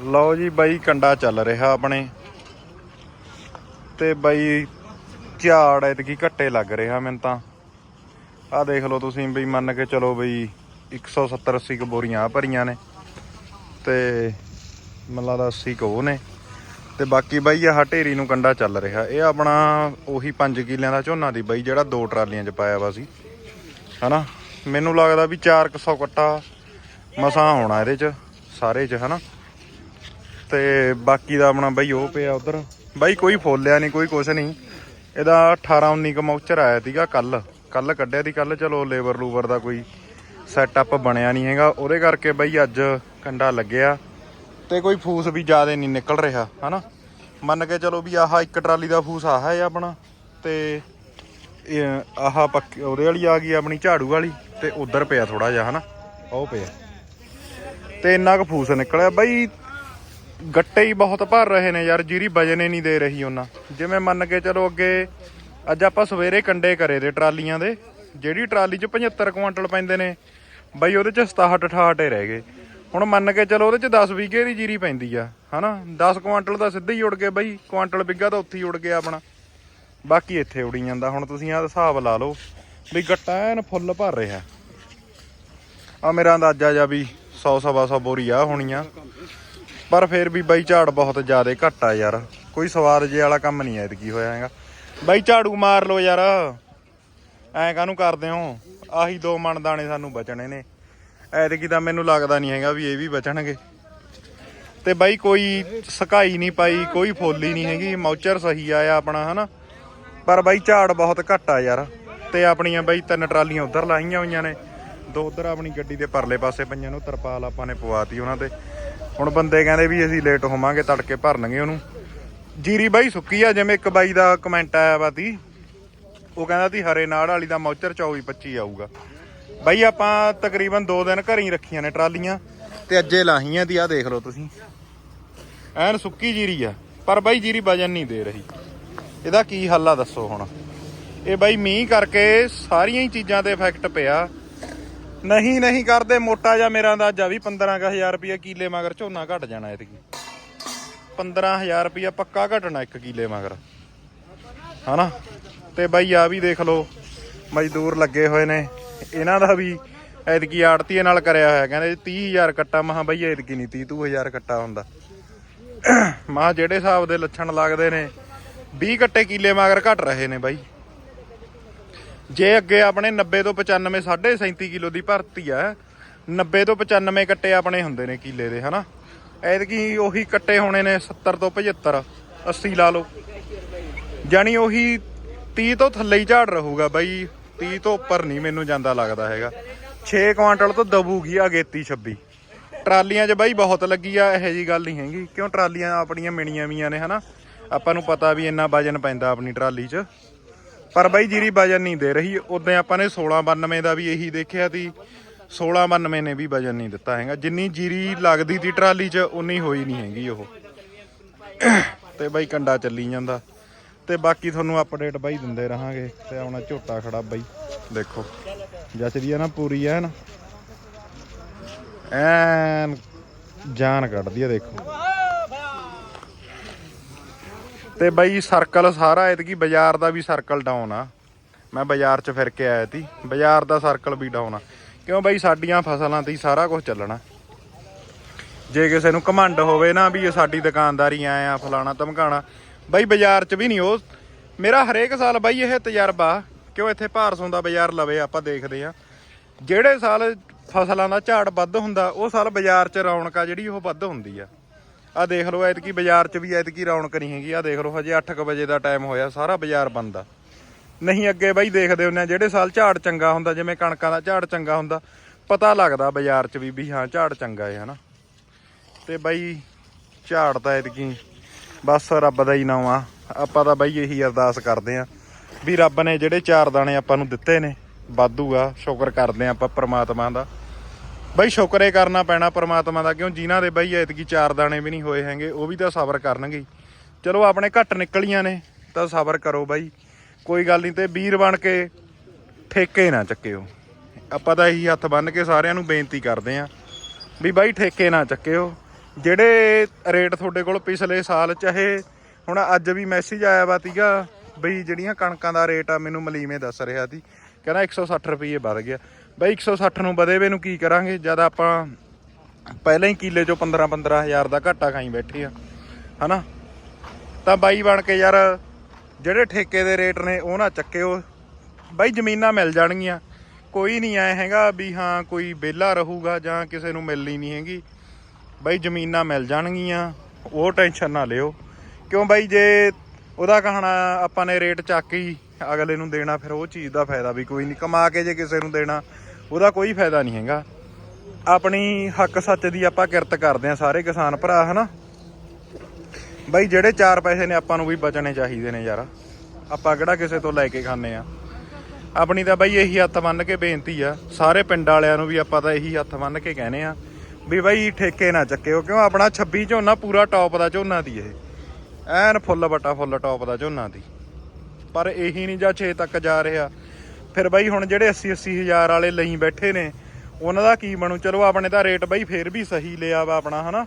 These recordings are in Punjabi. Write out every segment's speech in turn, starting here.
ਲਓ ਜੀ ਬਾਈ ਕੰਡਾ ਚੱਲ ਰਿਹਾ ਆਪਣੇ। ਤੇ ਬਾਈ ਝਾੜ ਐਤਕੀ ਘੱਟੇ ਲੱਗ ਰਿਹਾ ਮੈਨੂੰ ਤਾਂ। ਆਹ ਦੇਖ ਲਓ ਤੁਸੀਂ ਬਈ ਮੰਨ ਕੇ ਚਲੋ ਬਈ 170 80 ਕ ਬੋਰੀਆਂ ਆ ਭਰੀਆਂ ਨੇ। ਤੇ ਮੈਨੂੰ ਲੱਗਦਾ 80 ਕੁ ਉਹ ਨੇ। ਤੇ ਬਾਕੀ ਬਾਈ ਆਹ ਢੇਰੀ ਨੂੰ ਕੰਡਾ ਚੱਲ ਰਿਹਾ। ਇਹ ਆਪਣਾ ਉਹੀ 5 ਕਿੱਲਿਆਂ ਦਾ ਝੋਨਾ ਦੀ ਬਾਈ, ਜਿਹੜਾ ਦੋ ਟਰਾਲੀਆਂ 'ਚ ਪਾਇਆ ਵਾ ਸੀ। ਹਨਾ? ਮੈਨੂੰ ਲੱਗਦਾ ਵੀ 400 ਕੱਟਾ ਮਸਾਂ ਹੋਣਾ ਇਹਦੇ 'ਚ, ਸਾਰੇ 'ਚ, ਹਨਾ? ਤੇ ਬਾਕੀ ਦਾ ਆਪਣਾ ਬਾਈ ਉਹ ਪਿਆ ਉਧਰ। ਬਾਈ ਕੋਈ ਫੋਲਿਆ ਨਹੀਂ ਕੋਈ ਕੁਛ ਨਹੀਂ ਇਹਦਾ 18 19 ਕ ਆਇਆ ਸੀਗਾ ਕੱਲ। ਕੱਲ ਕੱਢਿਆ ਦੀ ਕੱਲ ਚਲੋ ਲੇਬਰ ਲੂਬਰ ਦਾ ਕੋਈ ਸੈਟਅਪ ਬਣਿਆ ਨਹੀਂ ਹੈਗਾ। ਉਹਦੇ ਕਰਕੇ ਬਾਈ ਅੱਜ ਕੰਡਾ ਲੱਗਿਆ। ਤੇ ਕੋਈ ਫੂਸ ਵੀ ਜ਼ਿਆਦਾ ਨਹੀਂ ਨਿਕਲ ਰਿਹਾ, ਹਨਾ? ਮੰਨ ਕੇ ਚਲੋ ਵੀ ਆਹ ਇੱਕ ਟਰਾਲੀ ਦਾ ਫੂਸ ਆਹ ਹੈ ਆਪਣਾ। ਤੇ ਇਹ ਆਹ ਪੱਕੀ, ਉਹਦੇ ਵਾਲੀ ਆ ਗਈ ਆਪਣੀ ਝਾੜੂ ਵਾਲੀ। ਤੇ ਉਧਰ ਪਿਆ ਥੋੜਾ ਜਿਹਾ, ਹਨਾ? ਉਹ ਪਿਆ। ਤੇ ਇੰਨਾ ਕੁ ਫੂਸ ਨਿਕਲਿਆ। ਬਾਈ ਗੱਟੇ ਹੀ ਬਹੁਤ ਭਰ ਰਹੇ ਨੇ ਯਾਰ, ਜੀਰੀ ਵਜਨੇ ਨਹੀਂ ਦੇ ਰਹੀ ਉਹਨਾਂ। ਜਿਵੇਂ ਮੰਨ ਕੇ ਚਲੋ ਅੱਗੇ, ਅੱਜ ਆਪਾਂ ਸਵੇਰੇ ਕੰਡੇ ਕਰੇ ਦੇ ਟਰਾਲੀਆਂ ਦੇ, ਜਿਹੜੀ ਟਰਾਲੀ 'ਚ 75 ਕੁਆਂਟਲ ਪੈਂਦੇ ਨੇ, ਬਈ ਉਹਦੇ 'ਚ 67 68 ਰਹਿ ਗਏ। ਹੁਣ ਮੰਨ ਕੇ ਚਲੋ ਉਹਦੇ 'ਚ 10 ਵੀਗੇ ਦੀ ਜੀਰੀ ਪੈਂਦੀ ਆ, ਹਨਾ? 10 ਕੁਆਂਟਲ ਦਾ ਸਿੱਧਾ ਹੀ ਉੜ ਗਏ ਬਈ, ਕੁਆਂਟਲ ਬਿੱਗਾ ਤਾਂ ਉੱਥੇ ਹੀ ਉੜ ਗਿਆ ਆਪਣਾ। ਬਾਕੀ ਇੱਥੇ ਉੜੀ ਜਾਂਦਾ, ਹੁਣ ਤੁਸੀਂ ਆਹ ਹਿਸਾਬ ਲਾ ਲਓ ਵੀ ਗੱਟਾ ਐਨ ਫੁੱਲ ਭਰ ਰਿਹਾ। ਆ ਮੇਰਾ ਅੰਦਾਜ਼ਾ ਜਾ ਵੀ 100 ਸਵਾ 100 ਬੋਰੀ ਆ ਹੋਣੀਆਂ ਪਰ ਫੇਰ ਵੀ ਬਾਈ ਝਾੜ ਬਹੁਤ ਜ਼ਿਆਦਾ ਘੱਟ ਆ ਯਾਰ। ਕੋਈ ਸਵਾਦ ਜੇ ਵਾਲਾ ਕੰਮ ਨਹੀਂ ਐਤਕੀ ਹੋਇਆ ਹੈਗਾ। ਬਾਈ ਝਾੜੂ ਮਾਰ ਲਓ ਯਾਰ। ਐਂ ਕਾਹਨੂੰ ਕਰਦੇ ਹੋ? ਆਹੀ ਦੋ ਮਣ ਦਾਣੇ ਸਾਨੂੰ ਬਚਣੇ ਨੇ। ਐਤਕੀ ਤਾਂ ਮੈਨੂੰ ਲੱਗਦਾ ਨਹੀਂ ਹੈਗਾ ਵੀ ਇਹ ਵੀ ਬਚਣਗੇ। ਤੇ ਬਾਈ ਕੋਈ ਸਕਾਈ ਨਹੀਂ ਪਾਈ, ਕੋਈ ਫੋਲੀ ਨਹੀਂ ਹੈਗੀ। ਮੌਚਰ ਸਹੀ ਆਇਆ ਆਪਣਾ, ਹਨਾ? ਪਰ ਬਾਈ ਝਾੜ ਬਹੁਤ ਘੱਟ ਆ ਯਾਰ। ਤੇ ਆਪਣੀਆਂ ਬਾਈ ਤਿੰਨ ਟਰਾਲੀਆਂ ਉਧਰ ਲਾਈਆਂ ਹੋਈਆਂ ਨੇ। ਦੋ ਉਧਰ ਆਪਣੀ ਗੱਡੀ ਦੇ ਪਰਲੇ ਪਾਸੇ ਪਈਆਂ ਨੂੰ ਤਰਪਾਲ ਆਪਾਂ ਨੇ ਪਵਾਤੀ ਉਹਨਾਂ ਤੇ। ਹੁਣ ਬੰਦੇ ਕਹਿੰਦੇ ਵੀ ਅਸੀਂ ਲੇਟ ਹੋਵਾਂਗੇ, ਤੜਕੇ ਭਰਨਗੇ ਉਹਨੂੰ। ਜੀਰੀ ਬਾਈ ਸੁੱਕੀ ਆ, ਜਿਵੇਂ ਇੱਕ ਬਾਈ ਦਾ ਕਮੈਂਟ ਆਇਆ ਵਾ ਤੀ। ਉਹ ਕਹਿੰਦਾ ਤੀ ਹਰੇ ਨਾੜ ਵਾਲੀ ਦਾ ਮੌਚਰ 24 25 ਆਊਗਾ। ਬਾਈ ਆਪਾਂ ਤਕਰੀਬਨ 2 ਦਿਨ ਘਰ ਹੀ ਰੱਖੀਆਂ ਨੇ ਟਰਾਲੀਆਂ, ਤੇ ਅੱਜੇ ਲਾਹੀਆਂ ਦੀ ਆ ਦੇਖ ਲਓ ਤੁਸੀਂ। ਐਨ ਸੁੱਕੀ ਜੀਰੀ ਆ, ਪਰ ਬਾਈ ਜੀਰੀ ਵਜਨ ਨਹੀਂ ਦੇ ਰਹੀ। ਇਹਦਾ ਕੀ ਹੱਲ ਆ ਦੱਸੋ ਹੁਣ। ਇਹ ਬਾਈ ਮੀਂਹ ਕਰਕੇ ਸਾਰੀਆਂ ਹੀ ਚੀਜ਼ਾਂ ਤੇ ਇਫੈਕਟ ਪਿਆ। ਨਹੀਂ ਨਹੀਂ ਕਰਦੇ, ਮੋਟਾ ਜਾਂ ਮੇਰਾ ਅੰਦਾਜ਼ਾ ਵੀ 15000 ਰੁਪਏ ਕਿੱਲੇ ਮਗਰ ਝੋਨਾ ਘਟ ਜਾਣਾ ਐਤਕੀ। 15000 ਰੁਪਏ ਪੱਕਾ ਘਟਣਾ ਇੱਕ ਕਿੱਲੇ ਮਗਰ। ਹਨਾ? ਤੇ ਬਾਈ ਆ ਵੀ ਦੇਖ ਲਓ, ਮਜ਼ਦੂਰ ਲੱਗੇ ਹੋਏ ਨੇ। ਇਹਨਾਂ ਦਾ ਵੀ ਐਤਕੀ ਆੜਤੀਏ ਨਾਲ ਕਰਿਆ ਹੋਇਆ, ਕਹਿੰਦੇ 30000 ਕੱਟਾ। ਮਹਾ ਬਈ ਐਤਕੀ ਨਹੀਂ 30000 ਕੱਟਾ ਹੁੰਦਾ। ਮਹਾ ਜਿਹੜੇ ਹਿਸਾਬ ਦੇ ਲੱਛਣ ਲੱਗਦੇ ਨੇ 20 ਕੱਟੇ ਕਿੱਲੇ ਮਗਰ ਘਟ ਰਹੇ ਨੇ ਬਾਈ। ਜੇ ਅੱਗੇ ਆਪਣੇ 90 ਤੋਂ 95 37 ਕਿਲੋ ਦੀ ਭਰਤੀ ਆ 90 ਤੋਂ 95 ਕੱਟੇ ਆਪਣੇ ਹੁੰਦੇ ਨੇ ਕਿੱਲੇ ਦੇ, ਹਨਾ? ਐਤਕੀ ਉਹੀ ਕੱਟੇ ਹੋਣੇ ਨੇ 70 ਤੋਂ 75 80 ਲਾ ਲਓ। ਜਾਨੀ ਉਹੀ 30 ਤੋਂ ਥੱਲੇ ਹੀ ਝਾੜ ਰਹੂਗਾ ਬਾਈ 30 ਤੋਂ ਉੱਪਰ ਨਹੀਂ ਮੈਨੂੰ ਜਾਂਦਾ ਲੱਗਦਾ ਹੈਗਾ। 6 ਕੁਆਂਟਲ ਤੋਂ ਦਬੂਗੀ ਅਗੇਤੀ 26 ਟਰਾਲੀਆਂ 'ਚ ਬਾਈ ਬਹੁਤ ਲੱਗੀ ਆ, ਇਹੋ ਜੀ ਗੱਲ ਨਹੀਂ ਹੈਗੀ। ਕਿਉਂ ਟਰਾਲੀਆਂ ਆਪਣੀਆਂ ਮਿਣੀਆਂ ਵੀਆਂ ਨੇ, ਹਨਾ? ਆਪਾਂ ਨੂੰ ਪਤਾ ਵੀ ਇੰਨਾ ਵਜਨ ਪੈਂਦਾ ਆਪਣੀ ਟਰਾਲੀ 'ਚ। ਪਰ ਬਾਈ ਜੀਰੀ ਵਜਨ ਨਹੀਂ ਦੇ ਰਹੀ। ਉਦੋਂ ਆਪਾਂ ਨੇ 1692 ਦਾ ਵੀ ਇਹੀ ਦੇਖਿਆ ਸੀ। 1692 ਨੇ ਵੀ ਵਜਨ ਨਹੀਂ ਦਿੱਤਾ ਹੈਗਾ। ਜਿੰਨੀ ਜੀਰੀ ਲੱਗਦੀ ਸੀ ਟਰਾਲੀ 'ਚ, ਉਨੀ ਹੋਈ ਨਹੀਂ ਹੈਗੀ ਉਹ। ਤੇ ਬਾਈ ਕੰਡਾ ਚੱਲੀ ਜਾਂਦਾ। ਤੇ ਬਾਕੀ ਤੁਹਾਨੂੰ ਅਪਡੇਟ ਬਾਈ ਦਿੰਦੇ ਰਹਾਂਗੇ। ਤੇ ਆਉਣਾ ਝੋਟਾ ਖੜਾ ਬਾਈ। ਦੇਖੋ, ਜੱਚਦੀ ਆ ਨਾ ਪੂਰੀ, ਐਨ। ਐਨ ਜਾਨ ਕੱਢਦੀ ਆ, ਦੇਖੋ। ਤੇ ਬਾਈ ਸਰਕਲ ਸਾਰਾ ਐਤਕੀ ਬਾਜ਼ਾਰ ਦਾ ਵੀ ਸਰਕਲ ਡਾਊਨ ਆ। ਮੈਂ ਬਾਜ਼ਾਰ 'ਚ ਫਿਰ ਕੇ ਆਇਆ ਸੀ ਬਾਜ਼ਾਰ ਦਾ ਸਰਕਲ ਵੀ ਡਾਊਨ ਆ। ਕਿਉਂ ਬਾਈ ਸਾਡੀਆਂ ਫਸਲਾਂ ਤੇ ਹੀ ਸਾਰਾ ਕੁਝ ਚੱਲਣਾ। ਜੇ ਕਿਸੇ ਨੂੰ ਘਮੰਡ ਹੋਵੇ ਨਾ ਵੀ ਇਹ ਸਾਡੀ ਦੁਕਾਨਦਾਰੀ ਆਏ ਆ, ਫਲਾਣਾ ਧਮਕਾਣਾ, ਬਾਈ ਬਾਜ਼ਾਰ 'ਚ ਵੀ ਨਹੀਂ ਉਹ। ਮੇਰਾ ਹਰੇਕ ਸਾਲ ਬਾਈ ਇਹ ਤਜਰਬਾ, ਕਿਉਂ ਇੱਥੇ ਭਾਰਸੋਂ ਦਾ ਬਾਜ਼ਾਰ ਲਵੇ ਆਪਾਂ ਦੇਖਦੇ ਆ। ਜਿਹੜੇ ਸਾਲ ਫਸਲਾਂ ਦਾ ਝਾੜ ਵੱਧ ਹੁੰਦਾ, ਉਹ ਸਾਲ ਬਾਜ਼ਾਰ 'ਚ ਰੌਣਕ ਆ ਜਿਹੜੀ ਉਹ ਵੱਧ ਹੁੰਦੀ ਆ। ਆ ਦੇਖ ਲਓ, ਐਤਕੀ ਬਾਜ਼ਾਰ 'ਚ ਵੀ ਐਤਕੀ ਰੌਣਕ ਨਹੀਂ ਹੈਗੀ। ਆ ਦੇਖ ਲਓ, ਹਜੇ 8:00 ਵਜੇ ਦਾ ਟਾਈਮ ਹੋਇਆ, ਸਾਰਾ ਬਾਜ਼ਾਰ ਬੰਦ ਆ। ਨਹੀਂ, ਅੱਗੇ ਬਾਈ ਦੇਖਦੇ ਹੁੰਨੇ ਆ, ਜਿਹੜੇ ਸਾਲ ਝਾੜ ਚੰਗਾ ਹੁੰਦਾ, ਜਿਵੇਂ ਕਣਕਾਂ ਦਾ ਝਾੜ ਚੰਗਾ ਹੁੰਦਾ, ਪਤਾ ਲੱਗਦਾ ਬਾਜ਼ਾਰ 'ਚ ਵੀ ਵੀ ਹਾਂ, ਝਾੜ ਚੰਗਾ ਹੈ ਹਨਾ। ਤੇ ਬਾਈ, ਝਾੜ ਤਾਂ ਐਤਕੀ ਬਸ ਰੱਬ ਦਾ ਹੀ ਨਾਮ ਆ। ਆਪਾਂ ਤਾਂ ਬਾਈ ਇਹੀ ਅਰਦਾਸ ਕਰਦੇ ਆ ਵੀ ਰੱਬ ਨੇ ਜਿਹੜੇ ਚਾਰ ਦਾਣੇ ਆਪਾਂ ਨੂੰ ਦਿੱਤੇ ਨੇ, ਵਾਧੂ ਆ, ਸ਼ੁਕਰ ਕਰਦੇ ਆ ਆਪਾਂ ਪ੍ਰਮਾਤਮਾ ਦਾ। ਬਾਈ ਸ਼ੁਕਰੇ ਕਰਨਾ ਪੈਣਾ ਪਰਮਾਤਮਾ ਦਾ, ਕਿਉਂ ਜਿਨ੍ਹਾਂ ਦੇ ਬਾਈ ਐਤਕੀ ਚਾਰ ਦਾਣੇ ਵੀ ਨਹੀਂ ਹੋਏ ਹੈਗੇ, ਉਹ ਵੀ ਤਾਂ ਸਬਰ ਕਰਨਗੇ ਚਲੋ ਆਪਣੇ ਘੱਟ ਨਿਕਲੀਆਂ ਨੇ, ਤਾਂ ਸਬਰ ਕਰੋ ਬਾਈ। ਕੋਈ ਗੱਲ ਨਹੀਂ ਤੇ ਵੀਰ ਬਣ ਕੇ ਠੇਕੇ ਨਾ ਚੱਕਿਓ। ਆਪਾਂ ਤਾਂ ਇਹੀ ਹੱਥ ਬੰਨ ਕੇ ਸਾਰਿਆਂ ਨੂੰ ਬੇਨਤੀ ਕਰਦੇ ਆਂ ਵੀ ਬਾਈ ਠੇਕੇ ਨਾ ਚੱਕਿਓ। ਜਿਹੜੇ ਰੇਟ ਤੁਹਾਡੇ ਕੋਲ ਪਿਛਲੇ ਸਾਲ ਚਾਹੇ ਹੁਣ ਅੱਜ ਵੀ ਮੈਸੇਜ ਆਇਆ ਵਾ ਤੀਗਾ ਬਈ ਜਿਹੜੀਆਂ ਕਣਕਾਂ ਦਾ ਰੇਟ ਆ, ਮੈਨੂੰ ਮਲੀਮੇ ਦੱਸ ਰਿਹਾ ਸੀ। ਕਹਿੰਦਾ 160 ਰੁਪਏ ਵੱਧ ਗਿਆ। ਬਈ 160 ਨੂੰ ਵਧੇ ਵੇ ਨੂੰ ਕੀ ਕਰਾਂਗੇ? ਜਦ ਆਪਾਂ ਪਹਿਲਾਂ ਹੀ ਕਿੱਲੇ ਚੋਂ 15 15000 ਦਾ ਘਾਟਾ ਖਾਈ ਬੈਠੇ ਆ, ਹਨਾ? ਤਾਂ ਬਾਈ ਬਣ ਕੇ ਯਾਰ, ਜਿਹੜੇ ਠੇਕੇ ਦੇ ਰੇਟ ਨੇ, ਉਹ ਨਾ ਚੱਕਿਓ। ਬਾਈ, ਜ਼ਮੀਨਾਂ ਮਿਲ ਜਾਣਗੀਆਂ। ਕੋਈ ਨਹੀਂ ਆਏ ਹੈਗਾ ਵੀ ਹਾਂ, ਕੋਈ ਵਿਹਲਾ ਰਹੂਗਾ ਜਾਂ ਕਿਸੇ ਨੂੰ ਮਿਲਣੀ ਨਹੀਂ ਹੈਗੀ। ਬਾਈ, ਜ਼ਮੀਨਾਂ ਮਿਲ ਜਾਣਗੀਆਂ। ਉਹ ਟੈਨਸ਼ਨ ਨਾ ਲਿਓ। ਕਿਉਂ ਬਾਈ, ਜੇ ਉਹਦਾ ਕਹਣਾ ਆਪਾਂ ਨੇ ਰੇਟ ਚੱਕ ਹੀ ਅਗਲੇ ਨੂੰ ਦੇਣਾ, ਫਿਰ ਉਹ ਚੀਜ਼ ਦਾ ਫਾਇਦਾ ਵੀ ਕੋਈ ਨਹੀਂ। ਕਮਾ ਕੇ ਜੇ ਕਿਸੇ ਨੂੰ ਦੇਣਾ ਉਹਦਾ ਕੋਈ ਫਾਇਦਾ ਨਹੀਂ ਹੈਗਾ। ਆਪਣੀ ਹੱਕ ਸੱਚ ਦੀ ਆਪਾਂ ਕਿਰਤ ਕਰਦੇ ਆ ਸਾਰੇ ਕਿਸਾਨ ਭਰਾ, ਹਨਾ? ਬਾਈ ਜਿਹੜੇ ਚਾਰ ਪੈਸੇ ਨੇ ਆਪਾਂ ਨੂੰ ਵੀ ਬਚਣੇ ਚਾਹੀਦੇ ਨੇ ਯਾਰ। ਆਪਾਂ ਕਿਹੜਾ ਕਿਸੇ ਤੋਂ ਲੈ ਕੇ ਖਾਂਦੇ ਆ ਆਪਣੀ ਤਾਂ ਬਾਈ ਇਹੀ ਹੱਥ ਬੰਨ ਕੇ ਬੇਨਤੀ ਆ। ਸਾਰੇ ਪਿੰਡ ਵਾਲਿਆਂ ਨੂੰ ਵੀ ਆਪਾਂ ਤਾਂ ਇਹੀ ਹੱਥ ਬੰਨ ਕੇ ਕਹਿੰਦੇ ਆ ਵੀ ਬਾਈ ਠੇਕੇ ਨਾ ਚੱਕਿਓ, ਕਿਉਂ ਆਪਣਾ 26 ਝੋਨਾ ਪੂਰਾ ਟੌਪ ਦਾ ਝੋਨਾ ਦੀ ਇਹ। ਐਨ ਫੁੱਲ ਬਟਾ ਫੁੱਲ ਟੌਪ ਦਾ ਝੋਨਾ ਦੀ। ਪਰ ਇਹੀ ਨਹੀਂ ਜਾਂ 6 ਤੱਕ ਜਾ ਰਿਹਾ। ਫਿਰ ਬਾਈ ਹੁਣ ਜਿਹੜੇ 80 80 ਹਜ਼ਾਰ ਵਾਲੇ ਲਈ ਬੈਠੇ ਨੇ, ਉਹਨਾਂ ਦਾ ਕੀ ਬਣੂ? ਚਲੋ ਆਪਣੇ ਤਾਂ ਰੇਟ ਬਾਈ ਫੇਰ ਵੀ ਸਹੀ ਲਿਆ ਵਾ ਆਪਣਾ, ਹਨਾ?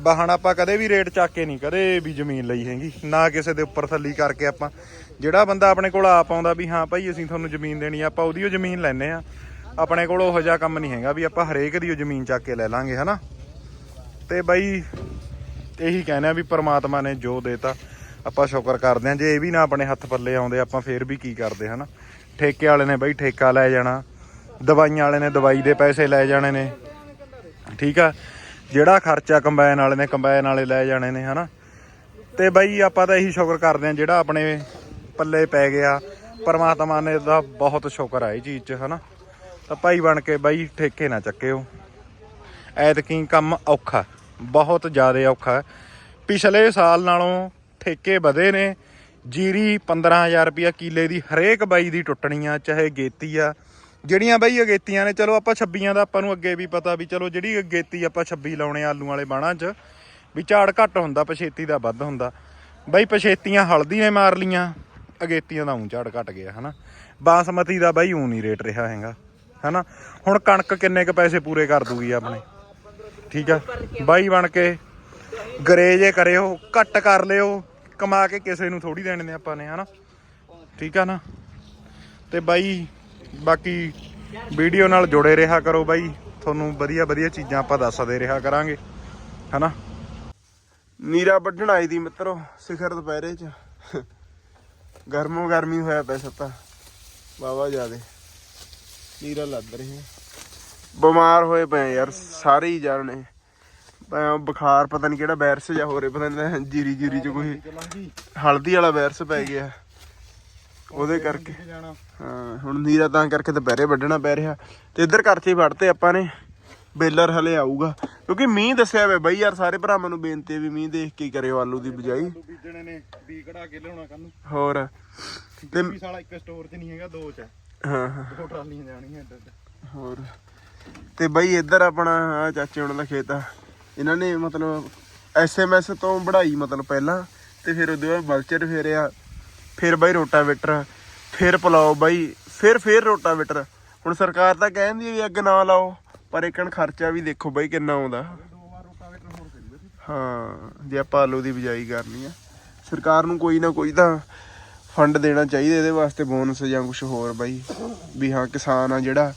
ਬਾਹਣ ਆਪਾਂ ਕਦੇ ਵੀ ਰੇਟ ਚੱਕ ਕੇ ਨਹੀਂ, ਕਦੇ ਵੀ ਜ਼ਮੀਨ ਲਈ ਹੈਗੀ, ਨਾ ਕਿਸੇ ਦੇ ਉੱਪਰ ਥੱਲੀ ਕਰਕੇ ਆਪਾਂ। ਜਿਹੜਾ ਬੰਦਾ ਆਪਣੇ ਕੋਲ ਆਪ ਆਉਂਦਾ ਵੀ ਹਾਂ ਭਾਈ ਅਸੀਂ ਤੁਹਾਨੂੰ ਜ਼ਮੀਨ ਦੇਣੀ ਆ, ਆਪਾਂ ਉਹਦੀ ਉਹ ਜ਼ਮੀਨ ਲੈਨੇ ਆ। ਆਪਣੇ ਕੋਲ ਉਹੋ ਜਿਹਾ ਕੰਮ ਨਹੀਂ ਹੈਗਾ ਵੀ ਆਪਾਂ ਹਰੇਕ ਦੀ ਉਹ ਜ਼ਮੀਨ ਚੱਕ ਕੇ ਲੈ ਲਾਂਗੇ, ਹਨਾ? ਤੇ ਬਾਈ ਇਹੀ ਕਹਿਣਾ ਵੀ ਪਰਮਾਤਮਾ ਨੇ ਜੋ ਦੇਤਾ, ਆਪਾਂ ਸ਼ੁਕਰ ਕਰਦੇ ਆਂ। ਜੇ ਇਹ ਵੀ ਨਾ ਆਪਣੇ ਹੱਥ ਪੱਲੇ ਆਉਂਦੇ, ਆਪਾਂ ਫੇਰ ਵੀ ਕੀ ਕਰਦੇ, ਹਨਾ? ਠੇਕੇ ਵਾਲੇ ਨੇ ਬਈ ਠੇਕਾ ਲੈ ਜਾਣਾ, ਦਵਾਈਆਂ ਵਾਲੇ ਨੇ ਦਵਾਈ ਦੇ ਪੈਸੇ ਲੈ ਜਾਣੇ ਨੇ। ਠੀਕ ਆ? ਜਿਹੜਾ ਖਰਚਾ ਕੰਬਾਈਨ ਵਾਲੇ ਨੇ, ਕੰਬਾਈਨ ਵਾਲੇ ਲੈ ਜਾਣੇ ਨੇ, ਹਨਾ? ਤੇ ਬਈ ਆਪਾਂ ਤਾਂ ਇਹੀ ਸ਼ੁਕਰ ਕਰਦੇ ਆਂ ਜਿਹੜਾ ਆਪਣੇ ਪੱਲੇ ਪੈ ਗਿਆ। ਪਰਮਾਤਮਾ ਨੇ ਦਾ ਬਹੁਤ ਸ਼ੁਕਰ ਆ ਇਹ ਚੀਜ਼ 'ਚ, ਹਨਾ? ਤਾਂ ਭਾਈ ਬਣ ਕੇ ਬਾਈ ਠੇਕੇ ਨਾ ਚੱਕਿਓ। ਐਤਕੀ ਕੰਮ ਔਖਾ, ਬਹੁਤ ਜ਼ਿਆਦਾ ਔਖਾ। ਪਿਛਲੇ ਸਾਲ ਨਾਲੋਂ ਠੇਕੇ ਵਧੇ ਨੇ ਜੀਰੀ 15000 ਰੁਪਿਆ ਕਿੱਲੇ ਦੀ ਹਰੇਕ ਬਾਈ ਦੀ ਟੁੱਟਣੀ ਆ ਚਾਹੇ ਗੇਤੀ ਆ। ਜਿਹੜੀਆਂ ਬਾਈ ਅਗੇਤੀਆਂ ਨੇ, ਚਲੋ ਆਪਾਂ 26ਾਂ ਦਾ ਆਪਾਂ ਨੂੰ ਅੱਗੇ ਵੀ ਪਤਾ ਵੀ ਚਲੋ ਜਿਹੜੀ ਅਗੇਤੀ ਆਪਾਂ 26 ਲਾਉਣੇ ਆਲੂ ਵਾਲੇ ਬਾਣਾ 'ਚ, ਵੀ ਝਾੜ ਘੱਟ ਹੁੰਦਾ, ਪਛੇਤੀ ਦਾ ਵੱਧ ਹੁੰਦਾ। ਬਾਈ ਪਛੇਤੀਆਂ ਹਲਦੀ ਨੇ ਮਾਰ ਲੀਆਂ ਅਗੇਤੀਆਂ ਦਾ ਉਂ ਝਾੜ ਘਟ ਗਿਆ, ਹਨਾ। ਬਾਸਮਤੀ ਦਾ ਬਾਈ ਊਂ ਨਹੀਂ ਰੇਟ ਰਿਹਾ ਹੈਗਾ, ਹਨਾ। ਹੁਣ ਕਣਕ ਕਿੰਨੇ ਕ ਪੈਸੇ ਪੂਰੇ ਕਰ ਦੂਗੀ ਆਪਣੇ? ਠੀਕ ਆ? ਬਾਈ ਬਣ ਕੇ ਗਰੇਜੇ ਕਰਿਓ, ਘੱਟ ਕਰ ਲਿਓ। ਕਮਾ ਕੇ ਕਿਸੇ ਨੂੰ ਥੋੜੀ ਦੇਣੇ ਨੇ ਆਪਾਂ ਨੇ, ਹਨਾ? ਠੀਕ ਆ ਨਾ? ਤੇ ਬਾਈ, ਬਾਕੀ ਵੀਡੀਓ ਨਾਲ ਜੁੜੇ ਰਿਹਾ ਕਰੋ ਬਾਈ। ਤੁਹਾਨੂੰ ਵਧੀਆ ਵਧੀਆ ਚੀਜ਼ਾਂ ਆਪਾਂ ਦੱਸਦੇ ਰਿਹਾ ਕਰਾਂਗੇ, ਹਨਾ? ਨੀਰਾ ਵੱਢਣ ਆਈ ਦੀ ਮਿੱਤਰੋ, ਸਿਖਰ ਦੁਪਹਿਰੇ ਚ। ਗਰਮੋ ਗਰਮੀ ਹੋਇਆ ਪਿਆ ਸੱਤਾ। ਵਾਵਾ ਜਿਆਦੇ। ਨੀਰਾ ਲੱਦ ਰਹੇ ਬਿਮਾਰ ਹੋਏ ਪਏ ਯਾਰ, ਸਾਰੇ ਹੀ ਜਾਣੇ। ਭਾਵੇਂ ਬੁਖਾਰ ਪਤਾ ਨਹੀਂ ਕਿਹੜਾ ਵਾਇਰਸ ਜਾਂ ਹੋ ਰਿਹਾ ਪਤਾ ਨਹੀਂ ਜੀਰੀ ਜੀਰੀ ਚ ਕੋਈ ਹਲਦੀ ਵਾਲਾ ਵਾਇਰਸ ਪੈ ਗਿਆ। ਉਹਦੇ ਕਰਕੇ। ਹਾਂ ਹੁਣ ਨੀਰਾ ਤਾਂ ਕਰਕੇ ਦੁਪਹਿਰੇ ਵੱਢਣਾ ਪੈ ਰਿਹਾ। ਤੇ ਇੱਧਰ ਕਰਚੇ ਵੜਤੇ ਆਪਾਂ ਨੇ। ਬੇਲਰ ਹਲੇ ਆਊਗਾ। ਕਿਉਂਕਿ ਮੀਂਹ ਦੱਸਿਆ ਵੇ ਬਈ ਯਾਰ ਸਾਰੇ ਭਰਾਵਾਂ ਨੂੰ ਬੇਨਤੀ ਹੈ ਵੀ ਮੀਂਹ ਦੇਖ ਕੇ ਹੀ ਕਰਿਓ ਆਲੂ ਦੀ ਬਿਜਾਈ। ਬੀਜਣੇ ਨੇ ਬੀ ਕਢਾ ਕੇ ਲਿਆਉਣਾ ਕੱਲ ਨੂੰ। ਹੋਰ। ਤੇ ਵੀ ਸਾਲਾ ਇੱਕ ਸਟੋਰ 'ਚ ਨਹੀਂ ਹੈਗਾ ਦੋ 'ਚ ਹੈ। ਹਾਂ ਹਾਂ। ਦੋ ਟਰਾਲੀਆਂ ਜਾਣੀਆਂ ਏਦਾਂ ਏਦਾਂ। ਹੋਰ। ਤੇ ਬਈ ਇੱਧਰ ਆਪਣਾ ਚਾਚੇ ਉਹਨਾਂ ਦਾ ਖੇਤ ਆ। ਇਹਨਾਂ ਨੇ ਮਤਲਬ ਐਸਐਮਐਸ ਤੋਂ ਬੜਾਈ ਮਤਲਬ ਪਹਿਲਾਂ ਤੇ ਫਿਰ ਉਹਦੇ ਬਾਅਦ ਵਲਚਰ ਫੇਰਿਆ, ਫਿਰ ਬਈ ਰੋਟਾਵੇਟਰ, ਫਿਰ ਪਲਾਓ ਬਾਈ, ਫਿਰ ਫਿਰ ਰੋਟਾਵੇਟਰ। ਹੁਣ ਸਰਕਾਰ ਤਾਂ ਕਹਿੰਦੀ ਹੈ ਵੀ ਅੱਗ ਨਾ ਲਾਓ, ਪਰ ਇੱਕਣ ਖਰਚਾ ਵੀ ਦੇਖੋ ਬਾਈ ਕਿੰਨਾ ਆਉਂਦਾ। ਹਾਂ, ਜੇ ਆਪਾਂ ਆਲੂ ਦੀ ਬਿਜਾਈ ਕਰਨੀ ਆ। ਸਰਕਾਰ ਨੂੰ ਕੋਈ ਨਾ ਕੋਈ ਤਾਂ ਫੰਡ ਦੇਣਾ ਚਾਹੀਦਾ ਇਹਦੇ ਵਾਸਤੇ, ਬੋਨਸ ਜਾਂ ਕੁਝ ਹੋਰ ਬਾਈ। ਵੀ ਹਾਂ, ਕਿਸਾਨ ਆ ਜਿਹੜਾ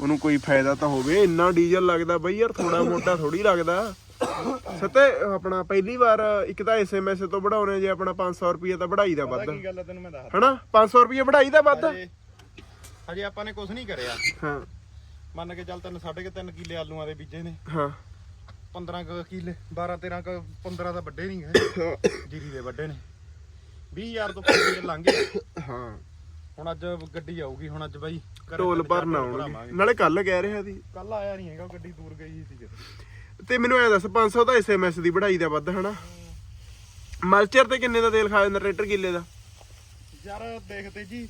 ਉਹਨੂੰ ਕੋਈ ਫਾਇਦਾ ਤਾਂ ਹੋਵੇ। ਇੰਨਾ ਡੀਜ਼ਲ ਲੱਗਦਾ ਬਈ ਯਾਰ ਥੋੜਾ ਮੋਟਾ ਥੋੜੀ ਲੱਗਦਾ। ਸਤੇ ਆਪਣਾ ਪਹਿਲੀ ਵਾਰ ਇੱਕ ਤਾਂ ਐਸਐਮਐਸ ਤੋਂ ਵਧਾਉਣੇ ਜੇ ਆਪਣਾ 500 ਰੁਪਏ ਤਾਂ ਵਧਾਈ ਦਾ ਵੱਧ। ਕੀ ਗੱਲ ਆ ਤੈਨੂੰ ਮੈਂ ਦੱਸ ਹਨਾ? 500 ਰੁਪਏ ਵਧਾਈ ਦਾ ਵੱਧ। ਹਜੇ ਆਪਾਂ ਨੇ ਕੁਝ ਨਹੀਂ ਕਰਿਆ। ਹਾਂ। ਮੰਨ ਕੇ ਚੱਲ ਤਿੰਨ ਸਾਢੇ ਕੁ ਤਿੰਨ ਕਿੱਲੇ ਆਲੂਆਂ ਦੇ ਬੀਜੇ ਨੇ। ਹਾਂ। 15 ਕੁ ਕਿੱਲੇ 12 13 ਕੁ 15 ਤਾਂ ਵੱਡੇ ਨਹੀਂ ਗਏ ਜੀਰੀ ਦੇ ਵੱਡੇ ਨੇ। 20000 ਤੋਂ ਕਿੱਲੇ ਲੰਘ ਗਏ ਹਾਂ। ਹੁਣ ਅੱਜ ਗੱਡੀ ਆਊਗੀ ਹੁਣ ਅੱਜ ਬਾਈ ਢੋਲ ਭਰਨ ਆਉਣਗੇ। ਨਾਲੇ ਕੱਲ ਕਹਿ ਰਿਹਾ ਸੀ। ਕੱਲ ਆਇਆ ਨਹੀਂ ਹੈਗਾ ਗੱਡੀ ਦੂਰ ਗਈ ਸੀ ਤੇ ਮੈਨੂੰ ਐ ਦੱਸ 500 ਦਾ ਐਸਐਮਐਸ ਦੀ ਵਧਾਈ ਦਾ ਵੱਧ ਹਨਾ? ਮਲਚਰ ਤੇ ਕਿੰਨੇ ਦਾ ਤੇਲ ਖਾ ਜਾਂਦਾ ਟਰੈਕਟਰ ਕਿੱਲੇ ਦਾ? ਯਾਰ ਦੇਖਦੇ ਜੀ।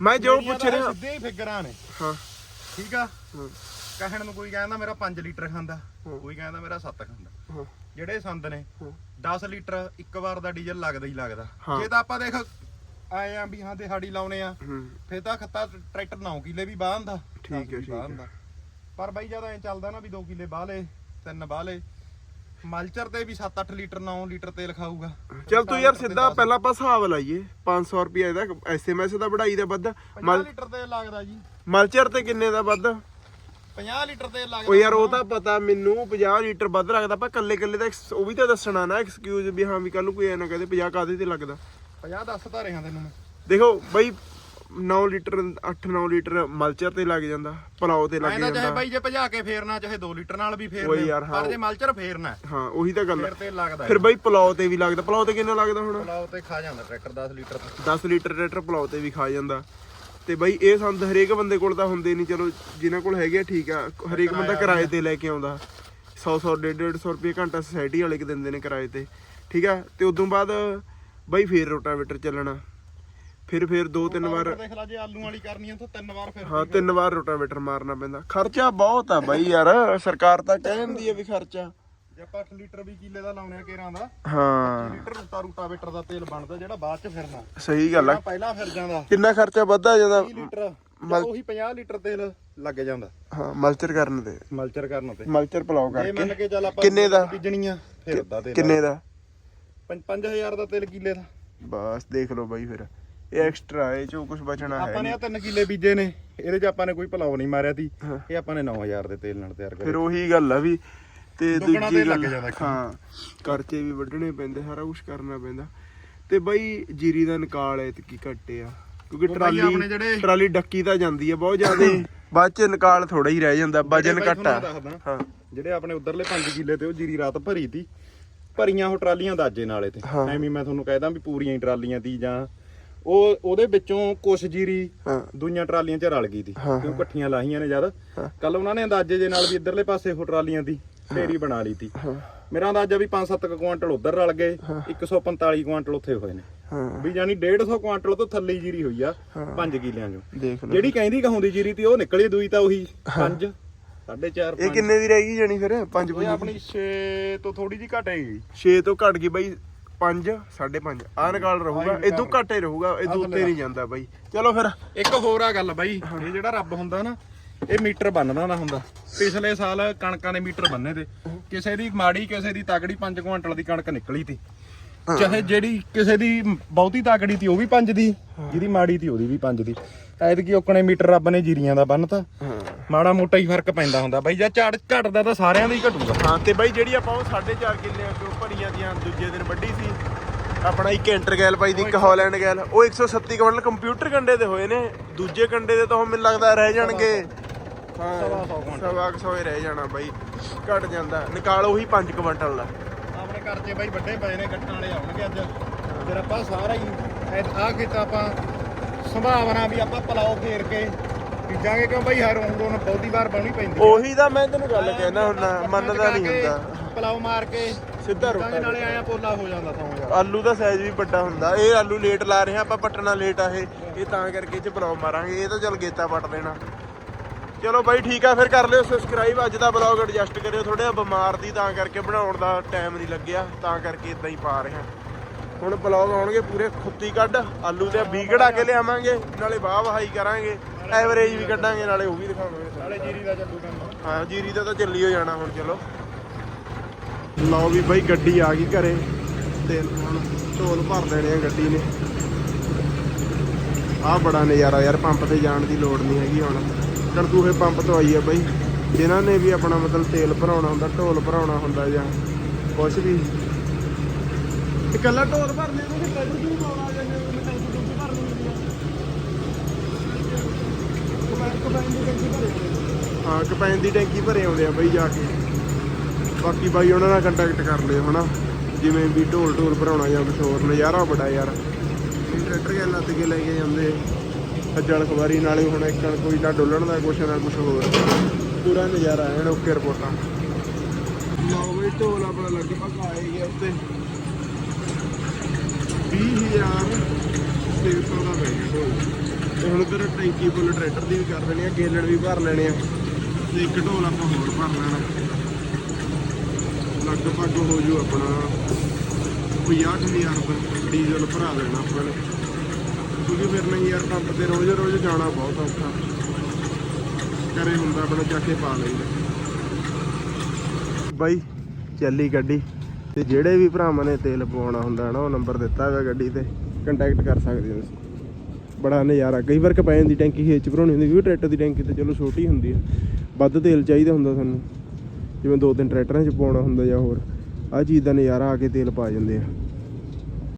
ਮੈਂ ਜੋ ਪੁੱਛ ਰਿਹਾ ਸਿੱਧੇ ਹੀ ਫਿਗਰਾਂ ਨੇ। ਹਾਂ। ਠੀਕ ਆ? ਕਹਿਣ ਨੂੰ ਕੋਈ ਕਹਿੰਦਾ ਮੇਰਾ 5 ਲੀਟਰ ਖਾਂਦਾ। ਕੋਈ ਕਹਿੰਦਾ ਮੇਰਾ 7 ਖਾਂਦਾ। ਜਿਹੜੇ ਸੰਦ ਨੇ ਹਾਂ। 10 ਲੀਟਰ ਇੱਕ ਵਾਰ ਦਾ ਡੀਜ਼ਲ ਲੱਗਦਾ ਹੀ ਲੱਗਦਾ। ਜੇ ਤਾਂ ਆਪਾਂ ਦੇਖ ਆਏ ਆ ਵੀ ਹਾਂ ਦਿਹਾੜੀ ਲਾਉਣੇ ਆ। ਫੇਰ ਤਾਂ ਖੱਤਾ ਟਰੈਕਟਰ 9 ਕਿੱਲੇ ਵੀ ਬਾਹੰਦਾ ਠੀਕ ਹੈ, ਠੀਕ ਹੈ। ਪਰ ਬਾਈ ਜਦ ਐ ਚੱਲਦਾ ਨਾ ਵੀ 2 ਕਿੱਲੇ ਬਾਹ ਲੇ ਤਿੰਨ ਬਾਹ ਲੇ ਮਲਚਰ ਤੇ ਵੀ 7-8 ਲੀਟਰ 9 ਲੀਟਰ ਤੇਲ ਖਾਊਗਾ। ਚੱਲ ਤੂੰ ਯਾਰ ਸਿੱਧਾ ਪਹਿਲਾਂ ਆਪਾਂ ਹਿਸਾਬ ਲਾਈਏ 500 ਰੁਪਏ ਇਹਦਾ ਐਸਐਮਐਸ ਦਾ ਵਧਾਈ ਦਾ ਵੱਧ 50 ਮਲ ਲੀਟਰ ਤੇਲ ਲੱਗਦਾ ਜੀ। ਮਲਚਰ ਤੇ ਕਿੰਨੇ ਦਾ ਵੱਧ? 50 ਲੀਟਰ ਤੇਲ ਲੱਗਦਾ ਉਹ ਯਾਰ ਉਹ ਤਾਂ ਪਤਾ ਮੈਨੂੰ 50 ਲੀਟਰ ਵੱਧ ਲੱਗਦਾ ਆਪਾਂ ਕੱਲੇ ਕੱਲੇ ਦਾ ਉਹ ਵੀ ਤਾਂ ਦੱਸਣਾ ਨਾ ਐਕਸਕਿਊਜ਼ ਵੀ ਹਾਂ ਵੀ ਕੱਲ ਨੂੰ ਕੋਈ ਐ ਨਾ ਕਹਦੇ 50 ਕਾਦੇ ਤੇ ਲੱਗਦਾ? 50 ਦੱਸ ਤਾਂ ਰਿਹਾ ਤੈਨੂੰ ਮੈਂ। ਦੇਖੋ ਬਈ 9 ਲੀਟਰ 8-9 ਲੀਟਰ ਮਲਚਰ ਤੇ ਲੱਗ ਜਾਂਦਾ ਪਲਾਓ ਤੇ ਲੱਗ ਐਂ ਤਾਂ ਚਾਹੇ ਜਾਂਦਾ। ਬਾਈ ਜੇ ਭਜਾ ਕੇ ਫੇਰਨਾ ਚਾਹੇ 2 ਲੀਟਰ ਨਾਲ ਵੀ ਫੇਰ। ਯਾਰ, ਹਾਂ। ਪਰ ਜੇ ਮਲਚਰ ਫੇਰਨਾ ਹੈ, ਹਾਂ ਉਹੀ ਤਾਂ ਗੱਲ ਫੇਰ ਲੱਗਦਾ ਫਿਰ ਬਈ ਪਲਾਓ ਤੇ ਵੀ ਲੱਗਦਾ। ਪਲਾਓ ਤੇ ਕਿੰਨਾ ਲੱਗਦਾ ਹੁਣ? ਪਲਾਓ ਤੇ ਖਾ ਜਾਂਦਾ ਟਰੈਕਟਰ 10 ਲੀਟਰ ਤੱਕ। 10 ਲੀਟਰ ਟਰੈਕਟਰ ਪਲਾਓ ਤੇ ਵੀ ਖਾ ਜਾਂਦਾ। ਤੇ ਬਈ ਇਹ ਸੰਦ ਹਰੇਕ ਬੰਦੇ ਕੋਲ ਤਾਂ ਹੁੰਦੇ ਨਹੀਂ। ਚਲੋ ਜਿਨ੍ਹਾਂ ਕੋਲ ਹੈਗੇ ਆ, ਠੀਕ ਆ। ਹਰੇਕ ਬੰਦਾ ਕਿਰਾਏ ਤੇ ਲੈ ਕੇ ਆਉਂਦਾ। 100 100 150 ਰੁਪਏ ਘੰਟਾ ਸੋਸਾਇਟੀ ਵਾਲੇ ਕਿ ਦਿੰਦੇ ਨੇ ਕਿਰਾਏ ਤੇ। ਠੀਕ ਆ? ਤੇ ਉਦੋਂ ਬਾਅਦ ਬਈ ਫੇਰ ਰੋਟਾਵੇਟਰ ਚੱਲਣਾ। ਫਿਰ ਫਿਰ ਦੋ ਤਿੰਨ ਵਾਰ ਦੇਖ ਲੈ ਜੇ ਆਲੂ ਵਾਲੀ ਕਰਨੀ ਆ ਤਾਂ ਤਿੰਨ ਵਾਰ ਫਿਰ ਹਾਂ ਤਿੰਨ ਵਾਰ ਰੋਟਾਵੇਟਰ ਮਾਰਨਾ ਪੈਂਦਾ। ਖਰਚਾ ਬਹੁਤ ਆ ਬਾਈ ਯਾਰ ਸਰਕਾਰ ਤਾਂ ਕਹਿੰਦੀ ਆ ਵੀ ਖਰਚਾ। ਜੇ ਆਪਾਂ 8 ਲੀਟਰ ਵੀ ਕਿੱਲੇ ਦਾ ਲਾਉਣੇ ਆ ਕੇਰਾਂ ਦਾ ਹਾਂ। ਲੀਟਰ ਰੂਟਾ ਰੂਟਾਵੇਟਰ ਦਾ ਤੇਲ ਬਣਦਾ ਜਿਹੜਾ ਬਾਅਦ ਚ ਫਿਰਨਾ। ਸਹੀ ਗੱਲ ਆ। ਪਹਿਲਾਂ ਫਿਰ ਜਾਂਦਾ ਕਿੰਨਾ ਖਰਚਾ ਵੱਧਾ ਜਾਂਦਾ। 30 ਲੀਟਰ ਉਹੀ 50 ਲੀਟਰ ਤੇਲ ਲੱਗ ਜਾਂਦਾ। ਹਾਂ ਮਲਚਰ ਕਰਨ ਤੇ। ਮਲਚਰ ਕਰਨ ਤੇ। ਮਲਚਰ ਮੰਨ ਕਰਕੇ। ਕਿੰਨੇ ਦਾ? ਬੀਜਣੀ ਆ ਫਿਰ ਤੇਲ ਕਿੰਨੇ ਦਾ? 5000 ਦਾ ਤੇਲ ਕਿੱਲੇ ਦਾ। ਬਸ ਦੇਖ ਲਓ ਬਾਈ ਫਿਰ। ਇਹ ਐਕਸਟਰਾ ਇਹ ਚੋਂ ਕੁਝ ਬਚਣਾ ਹੈ ਆਪਾਂ ਨੇ ਆ ਤਿੰਨ ਕਿੱਲੇ ਬੀਜੇ ਨੇ ਇਹਦੇ 'ਚ ਆਪਾਂ ਨੇ ਕੋਈ ਭਲਾਉ ਨਹੀਂ ਮਾਰਿਆ ਤੀ। ਹਾਂ। ਇਹ ਆਪਾਂ ਨੇ 9000 ਦੇ ਤੇਲ ਨਾਲ ਤਿਆਰ ਕਰਿਆ ਫਿਰ ਉਹੀ ਗੱਲ ਆ ਵੀ ਤੇ ਦੂਜੀ ਗੱਲ। ਹਾਂ ਖਰਚੇ ਵੀ ਵੱਢਣੇ ਪੈਂਦੇ ਸਾਰਾ ਕੁਝ ਕਰਨਾ ਪੈਂਦਾ। ਤੇ ਬਾਈ ਜੀਰੀ ਦਾ ਨਿਕਾਲ ਐਤਕੀ ਘੱਟੇ ਆ ਕਿਉਂਕਿ ਟਰਾਲੀ ਟਰਾਲੀ ਡੱਕੀ ਤਾਂ ਜਾਂਦੀ ਆ ਬਹੁਤ ਜ਼ਿਆਦੇ। ਬਾਅਦ ਚ ਨਿਕਾਲ ਥੋੜਾ ਹੀ ਰਹਿ ਜਾਂਦਾ ਵਜਨ ਘੱਟ। ਹਾਂ। ਜਿਹੜੇ ਆਪਣੇ ਉਧਰਲੇ 5 ਕਿੱਲੇ ਤੇ ਉਹ ਜੀਰੀ ਰਾਤ ਭਰੀ ਤੀ। ਭਰੀਆਂ ਉਹ ਟਰਾਲੀਆਂ ਦਾਜੇ ਨਾਲੇ ਤੇ ਹਾਂ। ਐਵੇਂ ਮੈਂ ਤੁਹਾਨੂੰ ਕਹਿਦਾ ਵੀ ਪੂਰੀਆਂ ਹੀ ਟਰਾਲੀਆਂ ਤੀ ਜਾਂ ਉਹ ਉਹਦੇ ਵਿੱਚੋਂ ਕੁਛ ਜੀਰੀ ਹਾਂ। ਦੂਈਆਂ ਟਰਾਲੀਆਂ 'ਚ ਰਲ ਗਈ ਹਾਂ, ਕਿਉਂ ਇਕੱਠੀਆਂ ਲਾਹੀਆਂ ਨੇ ਜਦ। ਕੱਲ ਉਹਨਾਂ ਨੇ ਅੰਦਾਜ਼ੇ ਦੇ ਨਾਲ ਵੀ ਇਧਰਲੇ ਪਾਸੇ ਉਹ ਟਰਾਲੀਆਂ ਦੀ ਢੇਰੀ ਬਣਾ ਲਈ ਤੀ। ਹਾਂ। ਮੇਰਾ ਅੰਦਾਜ਼ਾ ਵੀ 5-7 ਕੁਆਂਟਲ ਉਧਰ ਰਲ ਗਏ 145 ਕੁਆਂਟਲ ਉੱਥੇ ਹੋਏ ਨੇ। ਹਾਂ। ਵੀ ਜਾਨੀ 150 ਕੁਆਂਟਲ ਤੋਂ ਥੱਲੇ ਹੀ ਜੀਰੀ ਹੋਈ ਆ ਹਾਂ। 5 ਕਿੱਲਿਆਂ 'ਚੋਂ। ਦੇਖ ਲਓ ਜਿਹੜੀ ਕਹਿੰਦੀ ਕਹਾਉਂਦੀ ਜੀਰੀ ਤੀ ਉਹ ਨਿਕਲੀ ਦੂਈ ਤਾਂ ਉਹੀ 5 4.5 ਇਹ ਕਿੰਨੇ ਦੀ ਰਹਿ ਗਈ ਜਾਣੀ ਫਿਰ? 5 ਉਹ ਆਪਣੀ 6 ਤੋਂ ਥੋੜੀ ਜੀ ਘਟੇਗੀ 6 ਤੋਂ ਘਟ ਗਈ ਬਾਈ? 5 5.5 ਆ ਨਿਕਾਲ ਰਹੂਗਾ। ਇਦੋਂ ਘੱਟੇ ਰਹੂਗਾ। ਇਦੋਂ ਉੱਤੇ ਨਹੀਂ ਜਾਂਦਾ ਬਾਈ। ਚਲੋ ਫਿਰ। ਇੱਕ ਹੋਰ ਆ ਗੱਲ ਬਾਈ ਇਹ ਜਿਹੜਾ ਰੱਬ ਹੁੰਦਾ ਨਾ ਇਹ ਮੀਟਰ ਬੰਨਦਾ ਨਾ ਹੁੰਦਾ। ਪਿਛਲੇ ਸਾਲ ਕਣਕਾਂ ਦੇ ਮੀਟਰ ਬੰਨੇ ਤੇ। ਕਿਸੇ ਦੀ ਮਾੜੀ ਕਿਸੇ ਦੀ ਤਗੜੀ 5 ਕੁਇੰਟਲ ਦੀ ਕਣਕ ਨਿਕਲੀ ਤੀ। ਚਾਹੇ ਜਿਹੜੀ ਕਿਸੇ ਦੀ ਬਹੁਤੀ ਤਗੜੀ ਤੀ ਉਹ ਵੀ 5 ਦੀ। ਜਿਹਦੀ ਮਾੜੀ ਤੀ ਉਹਦੀ ਵੀ 5 ਦੀ। ਐਤਕੀ ਓਕਣੇ ਮੀਟਰ ਰੱਬ ਨੇ ਜੀਰੀਆਂ ਦਾ ਬੰਨਤਾ। ਮਾੜਾ ਮੋਟਾ ਹੀ ਫ਼ਰਕ ਪੈਂਦਾ ਹੁੰਦਾ। ਬਾਈ ਜਾਂ ਝੜ ਘਟਦਾ ਤਾਂ ਸਾਰਿਆਂ ਦਾ ਹੀ ਘਟੂਗਾ। ਹਾਂ ਤੇ ਬਾਈ ਜਿਹੜੀ ਆਪਾਂ ਉਹ 4.5 ਕਿੱਲੇ ਚੋਂ ਭਰੀਆਂ ਦੀਆਂ ਦੂਜੇ ਦਿਨ ਵੱਢੀ ਸੀ ਆਪਣਾ ਇੱਕ ਇੰਟਰਗੈਲ ਪਾਈ ਦੀ ਇੱਕ ਹਾਲੈਂਡ ਗੈਲ। ਉਹ 137 ਕੁਇੰਟਲ ਕੰਪਿਊਟਰ ਕੰਡੇ ਦੇ ਹੋਏ ਨੇ। ਦੂਜੇ ਕੰਡੇ ਦੇ ਤਾਂ ਉਹ ਮੈਨੂੰ ਲੱਗਦਾ ਰਹਿ ਜਾਣਗੇ। ਹਾਂ ਸਵਾ ਸੌ ਕੁਇੰਟਲ। ਸਵਾ ਕੁ ਸੌ ਹੀ ਰਹਿ ਜਾਣਾ ਬਾਈ। ਘਟ ਜਾਂਦਾ। ਨਿਕਾਲ ਉਹੀ 5 ਕੁਇੰਟਲ ਦਾ। ਆਪਣੇ ਘਰ 'ਚ ਬਾਈ ਵੱਡੇ ਪਏ ਨੇ ਕੱਟਣ ਵਾਲੇ ਆਉਣਗੇ ਅੱਜ। ਫਿਰ ਆਪਾਂ ਸਾਰਾ ਹੀ ਆ ਖੇਤ ਆਪਾਂ ਸੰਭਾਵਨਾ ਵੀ ਆਪਾਂ ਪਲਾਓ ਫੇਰ ਕੇ ਬੀਜਾਂਗੇ ਕਿਉਂ ਬਾਈ ਹਰ ਉਂਗਲੋਂ ਬਹੁਤੀ ਵਾਰ ਬਾਉਣੀ ਪੈਂਦੀ ਆ। ਉਹੀ ਤਾਂ ਮੈਂ ਤੈਨੂੰ ਗੱਲ ਕਹਿਣਾ ਹੁੰਨਾ ਮੰਨਦਾ ਨਹੀਂ ਹੁੰਦਾ। ਪਲਾਓ ਮਾਰ ਕੇ ਸਿੱਧਾ ਬੀਜਾਂਗੇ ਰੋਟਾ ਨਾਲੇ ਆਇਆ ਪੋਲਾ ਹੋ ਜਾਂਦਾ ਤਾਂ ਯਾਰ। ਆਲੂ ਦਾ ਸਾਈਜ਼ ਵੀ ਵੱਡਾ ਹੁੰਦਾ ਇਹ ਆਲੂ ਲੇਟ ਲਾ ਰਹੇ ਆ ਆਪਾਂ ਪੱਟਣਾ ਲੇਟ ਆ ਇਹ ਇਹ ਤਾਂ ਕਰਕੇ ਇਹ ਚ ਬਲੌਗ ਮਾਰਾਂਗੇ ਇਹ ਤਾਂ ਚੱਲ ਗੇਤਾ ਪੱਟ ਦੇਣਾ। ਚਲੋ ਬਾਈ ਠੀਕ ਆ ਫਿਰ ਕਰ ਲਿਓ ਸਬਸਕ੍ਰਾਈਬ ਅੱਜ ਦਾ ਬਲੌਗ ਐਡਜਸਟ ਕਰਿਓ ਥੋੜਾ ਬਿਮਾਰ ਦੀ ਤਾਂ ਕਰਕੇ ਬਣਾਉਣ ਦਾ ਟਾਈਮ ਨਹੀਂ ਲੱਗਿਆ ਤਾਂ ਕਰਕੇ ਇਦਾਂ ਹੀ ਪਾ ਰਹੇ ਹਾਂ ਹੁਣ ਬਲੌਗ ਆਉਣਗੇ ਪੂਰੇ ਖੁੱਤੀ ਕੱਢ ਆਲੂ ਦੇ ਬੀ ਕਢਾ ਕੇ ਲਿਆਵਾਂਗੇ ਨਾਲੇ ਵਾਹ ਵਹਾਈ ਕਰਾਂਗੇ ਐਵਰੇਜ ਵੀ ਕੱਢਾਂਗੇ ਨਾਲੇ ਉਹ ਵੀ ਦਿਖਾਵਾਂਗੇ। ਨਾਲੇ ਜੀਰੀ ਦਾ ਚੱਲੂ ਕੰਮ। ਹਾਂ ਜੀਰੀ ਦਾ ਤਾਂ ਚੱਲੀ ਹੋ ਜਾਣਾ ਹੁਣ ਚਲੋ। ਲਓ ਵੀ ਬਾਈ ਗੱਡੀ ਆ ਗਈ ਘਰੇ ਤੇ ਹੁਣ ਢੋਲ ਭਰ ਦੇਣੇ ਆ ਗੱਡੀ ਨੇ। ਆਹ ਬੜਾ ਨਜ਼ਾਰਾ ਯਾਰ ਪੰਪ ਤੇ ਜਾਣ ਦੀ ਲੋੜ ਨਹੀਂ ਹੈਗੀ ਹੁਣ। ਕੜਦੂਹੇ ਪੰਪ ਤੋਂ ਆਈ ਆ ਬਾਈ। ਜਿਨ੍ਹਾਂ ਨੇ ਵੀ ਆਪਣਾ ਮਤਲਬ ਤੇਲ ਭਰਾਉਣਾ ਹੁੰਦਾ ਢੋਲ ਭਰਾਉਣਾ ਹੁੰਦਾ ਜਾਂ ਕੁਛ ਵੀ ਇਕੱਲਾ ਢੋਲ ਭਰਨੇ ਨੂੰ ਕਿ ਟਰੈਕਟਰ ਵੀ ਪਾਉਣਾ ਜਾਂਦੇ ਉਹਨੇ ਟੈਂਕੀ ਟੂਕੀ ਭਰਨੀ ਹੁੰਦੀ ਆ। ਕਪੈਨ ਦੀ ਟੈਂਕੀ ਭਰੇ ਹਾਂ, ਕਪੈਨ ਦੀ ਟੈਂਕੀ ਭਰੇ ਆਉਂਦੇ ਆ ਬਾਈ ਜਾ ਕੇ। ਬਾਕੀ ਬਾਈ ਉਹਨਾਂ ਨਾਲ ਕੰਟੈਕਟ ਕਰ ਲਿਓ, ਹਨਾ? ਜਿਵੇਂ ਵੀ ਢੋਲ ਢੋਲ ਭਰਾਉਣਾ ਜਾਂ ਕੁਛ ਹੋਰ, ਨਜ਼ਾਰਾ ਬੜਾ ਯਾਰ। ਟਰੈਕਟਰ ਗਿਆ ਲੱਦ ਕੇ ਲੈ ਕੇ ਜਾਂਦੇ। ਸੱਜਣ ਖਵਾਰੀ ਨਾਲੇ ਹੁਣ ਇੱਕ ਕੋਈ ਨਾ ਡੋਲਣ ਦਾ ਕੁਛ, ਨਾ ਕੁਛ ਹੋਰ। ਪੂਰਾ ਨਜ਼ਾਰਾ ਐਨ ਓਕੇ ਰਿਪੋਰਟਾਂ। ਲਓ ਬਈ, ਢੋਲ ਆਪਣਾ ਲਗਭਗ ਆਏ ਗਿਆ ਉੱਤੇ। 20000 600 ਦਾ ਪੈ ਗਿਆ ਢੋਲ ਹੁਣ ਉਧਰ ਟੈਂਕੀ ਫੁੱਲ ਟਰੈਕਟਰ ਦੀ ਵੀ ਕਰ ਦੇਣੀ ਆ ਗੇਲਣ ਵੀ ਭਰ ਲੈਣੇ ਆ। ਤੇ ਇੱਕ ਢੋਲ ਆਪਾਂ ਹੋਰ ਭਰ ਲੈਣਾ। ਲਗਭਗ ਹੋ ਜੂ ਆਪਣਾ 50000 ਰੁਪਏ। ਡੀਜ਼ਲ ਭਰਾ ਲੈਣਾ ਆਪਾਂ ਨੇ। ਕਿਉਂਕਿ ਫਿਰ ਨਹੀਂ ਯਾਰ ਪੰਪ ਤੇ ਰੋਜ਼ ਰੋਜ਼ ਜਾਣਾ ਬਹੁਤ ਔਖਾ। ਘਰੇ ਹੁੰਦਾ ਆਪਣਾ ਚੱਕ ਕੇ ਪਾ ਲੈਂਦੇ। ਬਾਈ, ਚੱਲੀ ਗੱਡੀ। ਤੇ ਜਿਹੜੇ ਵੀ ਭਰਾਵਾਂ ਨੇ ਤੇਲ ਪਵਾਉਣਾ ਹੁੰਦਾ ਨਾ, ਉਹ ਨੰਬਰ ਦਿੱਤਾ ਹੋਇਆ ਗੱਡੀ ਤੇ ਕੰਟੈਕਟ ਕਰ ਸਕਦੇ ਹੋ ਤੁਸੀਂ। ਬੜਾ ਨਜ਼ਾਰਾ, ਕਈ ਵਾਰ ਕਪੈਨ ਦੀ ਟੈਂਕੀ ਖੇਚ ਭਰਾਉਣੀ ਹੁੰਦੀ ਕਿਉਂਕਿ ਟਰੈਕਟਰ ਦੀ ਟੈਂਕੀ ਤੇ ਚਲੋ ਛੋਟੀ ਹੁੰਦੀ ਆ। ਵੱਧ ਤੇਲ ਚਾਹੀਦਾ ਹੁੰਦਾ ਸਾਨੂੰ। ਜਿਵੇਂ ਦੋ ਤਿੰਨ ਟਰੈਕਟਰਾਂ 'ਚ ਪਾਉਣਾ ਹੁੰਦਾ ਜਾਂ ਹੋਰ। ਆਹ ਚੀਜ਼ ਦਾ ਨਜ਼ਾਰਾ ਆ ਕੇ ਤੇਲ ਪਾ ਜਾਂਦੇ ਆ।